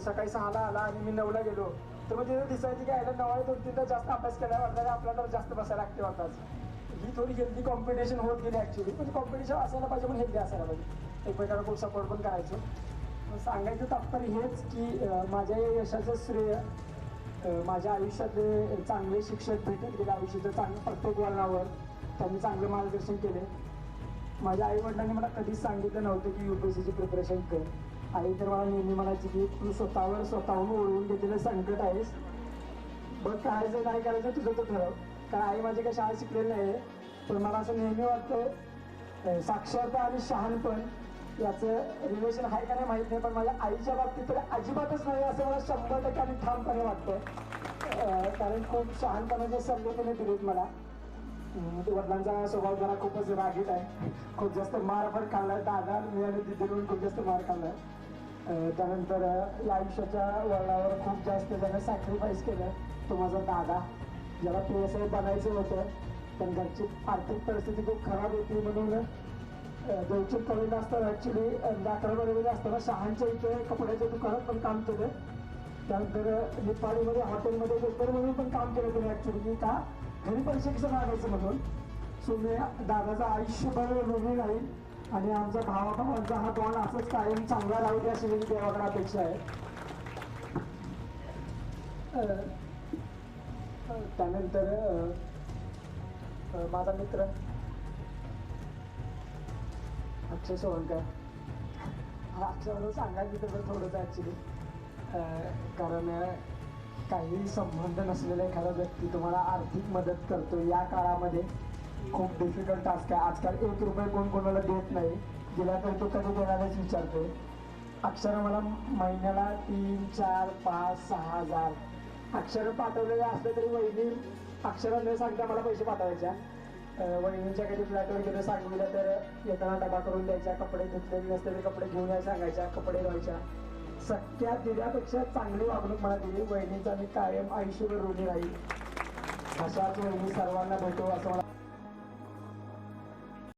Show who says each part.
Speaker 1: सकाळी सहाला आला आणि मी नऊला गेलो. तर मग तिथं दिसायची काय आलं नवाळी दोन तीनदा जास्त अभ्यास केला वाटला आपल्याला जास्त बसायला लागते वाटताच ही थोडी हेल्दी कॉम्पिटिशन होत गेली ॲक्च्युली पण कॉम्पिटिशन असायला पाहिजे पण हेल्दी असायला पाहिजे. एकमेकांना खूप सपोर्ट पण करायचो. मग सांगायचं तात्पर्य हेच की माझ्या या यशाचं श्रेय माझ्या आयुष्यातले चांगले शिक्षक भेटत गेले आयुष्याचं चांगलं प्रत्येक वळणावर त्यांनी चांगलं मार्गदर्शन केले. माझ्या आई वडिलांनी मला कधीच सांगितलं नव्हतं की यू पी एस सीची प्रिपरेशन कर. आई तर मला नेहमी म्हणायची की तू स्वतःवर स्वतःहून ओढवून घेतलेलं संकट आहेस. बघ करायचं काय करायचं तुझं तर ठरव. कारण आई माझी काही शाळा शिकलेली नाही आहे पण मला असं नेहमी वाटतं साक्षरता आणि शहाणपण याचं रिलेशन आहे का नाही माहीत नाही पण माझ्या आईच्या बाबतीत तर अजिबातच नाही असं मला शंभर टक्के आणि ठामपणे वाटतं कारण खूप शहाणपणाचे सल्ले त्याने दिलेत मला. वडिलांचा स्वभाव जरा खूपच रागीट आहे. खूप जास्त मार पण खाल्लाय. दादा मी आणि दिदीकडून खूप जास्त मार खाल्लाय. त्यानंतर या आयुष्याच्या वळणावर खूप जास्त त्यानं सॅक्रिफाईस केलं तो माझा दादा. ज्याला पी एस आय बनायचं होतं पण घरची आर्थिक परिस्थिती खूप खराब होती म्हणून देवचित कॉलेज असताना ॲक्च्युली अकरामध्ये असताना शहांच्या इथे कपड्याच्या दुकानात पण काम केलं. त्यानंतर निपाळीमध्ये हॉटेलमध्ये वेटर म्हणून पण काम केलं त्याने ॲक्च्युली का घरी पैसे कसं आणायचं म्हणून सो मी दादाचं आयुष्यभर ऋणी राहील आणि आमचा भावाभावांचा हा दोन असंच कायम चांगला राहू दे अशी माझी देवाकडे अपेक्षा आहे. त्यानंतर माझा मित्र अक्षय सोहनकर हा अक्षय सांगायचं तर थोडंसं ॲक्च्युली कारण काही संबंध नसलेला एखादा व्यक्ती तुम्हाला आर्थिक मदत करतो या काळामध्ये खूप डिफिकल्ट टास्क आहे. आजकाल एक रुपये कोण कोणाला देत नाही. दिला तर तो कधी देणारच विचारतो अक्षर मला महिन्याला तीन चार पाच सहा हजार. अक्षर पाठवलेले असले तरी वहिनी अक्षर न सांगता मला पैसे पाठवायच्या. वहिनीच्या वहिनींच्या कधी फ्लॅटवर गेलं सांगितलं तर येताना डबा करून द्यायच्या कपडे धुतलेले नसलेले कपडे घेऊन यायला सांगायच्या कपडे धुवायच्या. सख्या दिल्यापेक्षा चांगली वागणूक मला दिली. वहिनीचा मी कायम आयुष्यभर ऋणी राहील. अशाच वहिनी सर्वांना भेटू असं मला